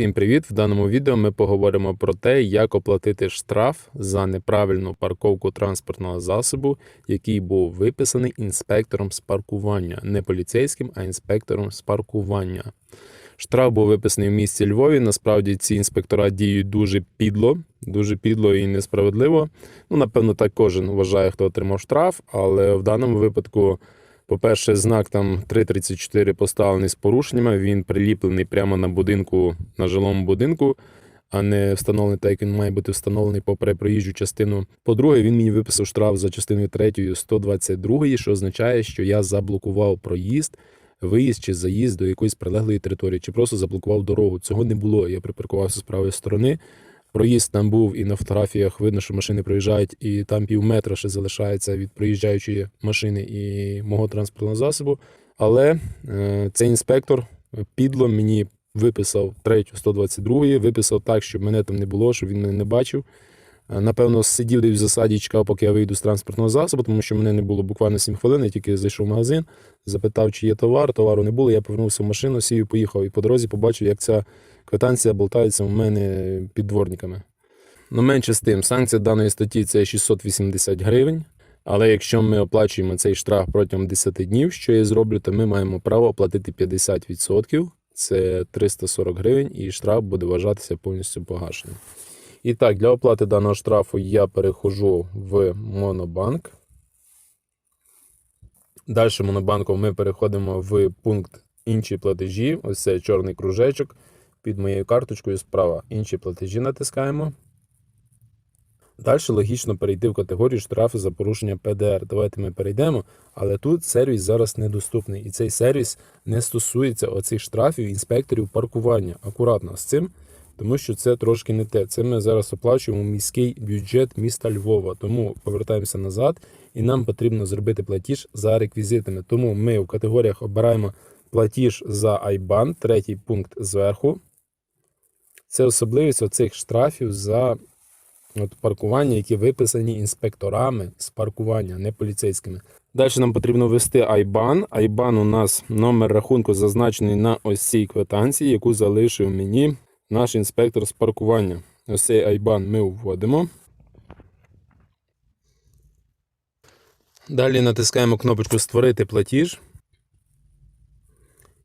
Усім привіт! В даному відео ми поговоримо про те, як оплатити штраф за неправильну парковку транспортного засобу, який був виписаний інспектором з паркування, не поліцейським, а інспектором з паркування. Штраф був виписаний в місті Львові. Насправді ці інспектора діють дуже підло, дуже підло і несправедливо. Ну, напевно, так кожен вважає, хто отримав штраф, але в даному випадку. По-перше, знак там 334 поставлений з порушеннями. Він приліплений прямо на будинку, на жилому будинку, а не встановлений так, як він має бути встановлений попри проїжджу частину. По-друге, він мені виписав штраф за частиною 3 122, що означає, що я заблокував проїзд, виїзд чи заїзд до якоїсь прилеглої території, чи просто заблокував дорогу. Цього не було. Я припаркувався з правої сторони. Проїзд там був, і на фотографіях видно, що машини проїжджають, і там пів метра ще залишається від проїжджаючої машини і мого транспортного засобу. Але е, цей інспектор підло мені виписав третю 122 виписав так, щоб мене там не було, щоб він мене не бачив. Е, Напевно, сидів десь в засаді, і чекав, поки я вийду з транспортного засобу, тому що мене не було буквально 7 хвилин. Я тільки зайшов в магазин, запитав, чи є товар. Товару не було. Я повернувся в машину, сів і поїхав. І по дорозі побачив, як ця квитанція болтається у мене під дворниками. Ну, менше з тим, санкція даної статті це 680 гривень. Але якщо ми оплачуємо цей штраф протягом 10 днів, що я зроблю, то ми маємо право оплатити 50%, це 340 гривень, і штраф буде вважатися повністю погашеним. І так, для оплати даного штрафу я перехожу в Монобанк. Далі Монобанком ми переходимо в пункт інші платежі. Ось цей чорний кружечок під моєю карточкою справа. Інші платежі натискаємо. Далі логічно перейти в категорію штрафи за порушення ПДР. Давайте ми перейдемо, але тут сервіс зараз недоступний. І цей сервіс не стосується оцих штрафів інспекторів паркування. Акуратно з цим, тому що це трошки не те. Це ми зараз оплачуємо міський бюджет міста Львова. Тому повертаємося назад, і нам потрібно зробити платіж за реквізитами. Тому ми в категоріях обираємо платіж за IBAN, третій пункт зверху. Це особливість оцих штрафів за от паркування, які виписані інспекторами з паркування, не поліцейськими. Далі нам потрібно ввести IBAN. IBAN у нас номер рахунку зазначений на ось цій квитанції, яку залишив мені наш інспектор з паркування. Ось цей IBAN ми вводимо. Далі натискаємо кнопочку Створити платіж.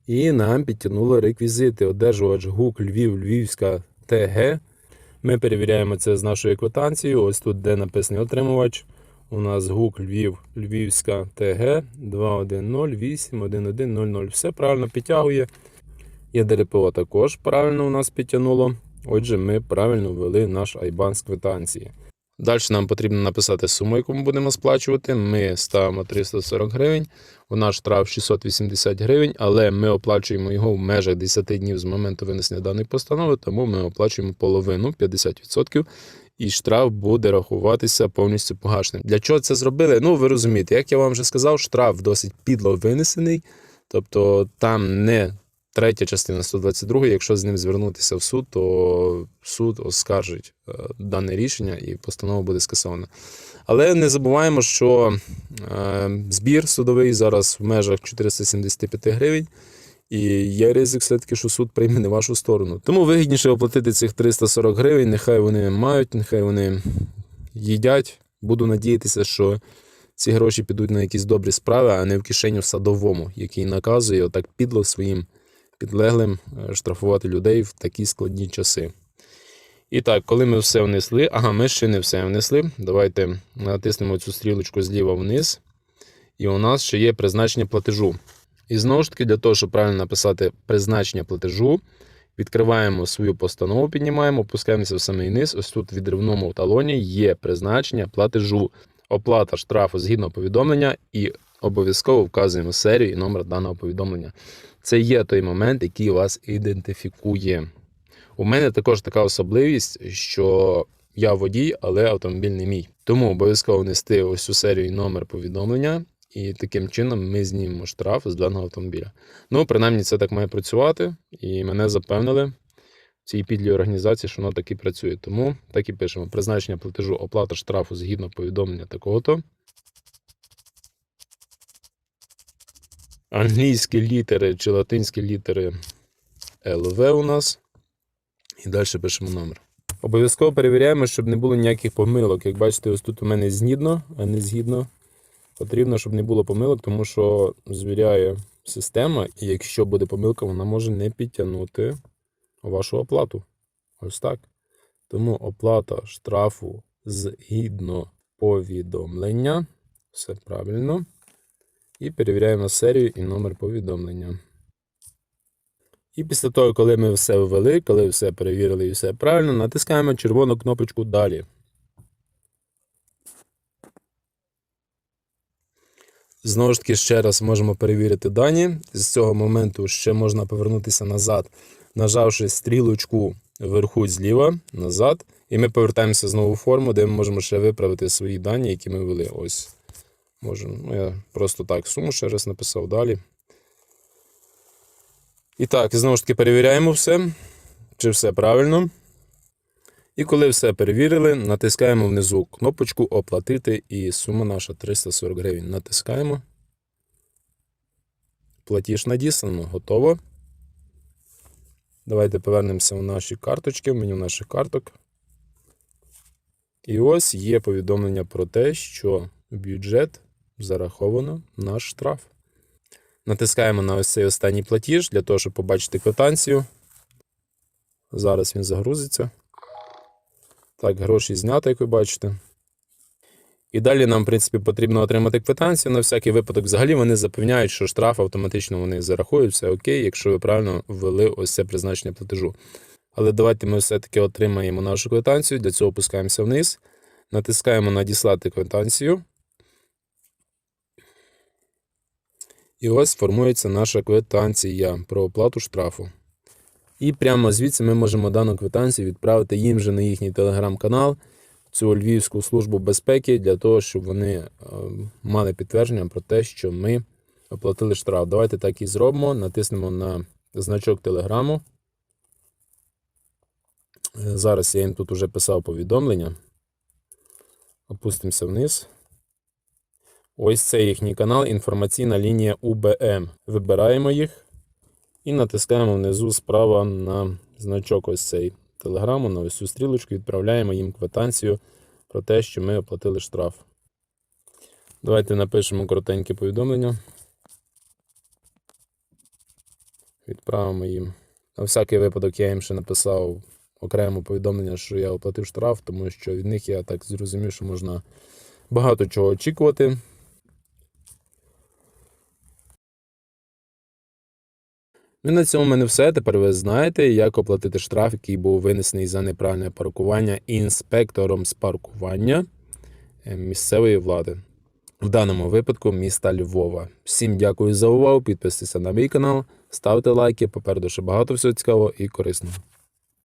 І нам підтягнуло реквізити. Одержувач ГУК Львів, Львівська ТГ. Ми перевіряємо це з нашою квитанцією. Ось тут, де написаний отримувач. У нас ГУК Львів, Львівська ТГ 210811100. Все правильно підтягує. Є ДРПО також правильно у нас підтягнуло. Отже, ми правильно ввели наш IBAN з квитанції. Далі нам потрібно написати суму, яку ми будемо сплачувати. Ми ставимо 340 гривень. У наш штраф 680 гривень, але ми оплачуємо його в межах 10 днів з моменту винесення даної постанови, тому ми оплачуємо половину 50%. І штраф буде рахуватися повністю погашеним. Для чого це зробили? Ну, ви розумієте, як я вам вже сказав, штраф досить підло винесений, тобто там не третя частина 122, якщо з ним звернутися в суд, то суд оскаржить е, дане рішення і постанова буде скасована. Але не забуваємо, що е, збір судовий зараз в межах 475 гривень. І є ризик все-таки, що суд прийме не вашу сторону. Тому вигідніше оплатити цих 340 гривень, нехай вони мають, нехай вони їдять. Буду надіятися, що ці гроші підуть на якісь добрі справи, а не в кишеню садовому, який наказує отак підло своїм підлеглим е, штрафувати людей в такі складні часи. І так, коли ми все внесли, ага, ми ще не все внесли. Давайте натиснемо цю стрілочку зліва вниз. І у нас ще є призначення платежу. І знову ж таки, для того, щоб правильно написати призначення платежу, відкриваємо свою постанову, піднімаємо, опускаємося в самий низ. Ось тут в відривному талоні є призначення платежу, оплата штрафу згідно повідомлення, і обов'язково вказуємо серію і номер даного повідомлення. Це є той момент, який вас ідентифікує. У мене також така особливість, що я водій, але автомобіль не мій. Тому обов'язково внести ось цю серію і номер повідомлення, і таким чином ми знімемо штраф з даного автомобіля. Ну, принаймні, це так має працювати, і мене запевнили в цій підлій організації, що воно так і працює. Тому так і пишемо: призначення платежу оплата штрафу згідно повідомлення такого-то. Англійські літери чи латинські літери ЛВ у нас. і далі пишемо номер. Обов'язково перевіряємо, щоб не було ніяких помилок. Як бачите, ось тут у мене згідно, а не згідно. Потрібно, щоб не було помилок, тому що звіряє система, і якщо буде помилка, вона може не підтягнути вашу оплату. Ось так. Тому оплата штрафу згідно повідомлення. Все правильно. І перевіряємо серію і номер повідомлення. І після того, коли ми все ввели, коли все перевірили і все правильно, натискаємо червону кнопочку Далі. Знову ж таки, ще раз можемо перевірити дані. З цього моменту ще можна повернутися назад, нажавши стрілочку вверху зліва, назад. І ми повертаємося знову в форму, де ми можемо ще виправити свої дані, які ми ввели. Ось. Можемо. Ну, я просто так суму ще раз написав далі. І так, знову ж таки перевіряємо все, чи все правильно. І коли все перевірили, натискаємо внизу кнопочку Оплатити і сума наша 340 гривень. Натискаємо. Платіж надіслано, готово. Давайте повернемося в наші карточки, в меню наших карток. І ось є повідомлення про те, що бюджет зараховано наш штраф. Натискаємо на ось цей останній платіж для того, щоб побачити квитанцію. Зараз він загрузиться. Так, гроші знято, як ви бачите. І далі нам, в принципі, потрібно отримати квитанцію. На всякий випадок, взагалі вони запевняють, що штраф автоматично вони зарахують, все окей, якщо ви правильно ввели ось це призначення платежу. Але давайте ми все-таки отримаємо нашу квитанцію. Для цього опускаємося вниз, натискаємо Надіслати квитанцію. І ось формується наша квитанція про оплату штрафу. І прямо звідси ми можемо дану квитанцію відправити їм же на їхній телеграм-канал, цю Львівську службу безпеки, для того, щоб вони е, мали підтвердження про те, що ми оплатили штраф. Давайте так і зробимо. Натиснемо на значок телеграму. Е, Зараз я їм тут уже писав повідомлення. Опустимося вниз. Ось це їхній канал, інформаційна лінія УБМ. Вибираємо їх і натискаємо внизу справа на значок ось цей телеграму, на ось цю стрілочку, відправляємо їм квитанцію про те, що ми оплатили штраф. Давайте напишемо коротеньке повідомлення. Відправимо їм. На всякий випадок я їм ще написав окремо повідомлення, що я оплатив штраф, тому що від них я так зрозумів, що можна багато чого очікувати. Ну, і на цьому в мене все. Тепер ви знаєте, як оплатити штраф, який був винесений за неправильне паркування інспектором з паркування е, місцевої влади. В даному випадку міста Львова. Всім дякую за увагу. Підписуйтесь на мій канал, ставте лайки. Попереду ще багато всього цікавого і корисного.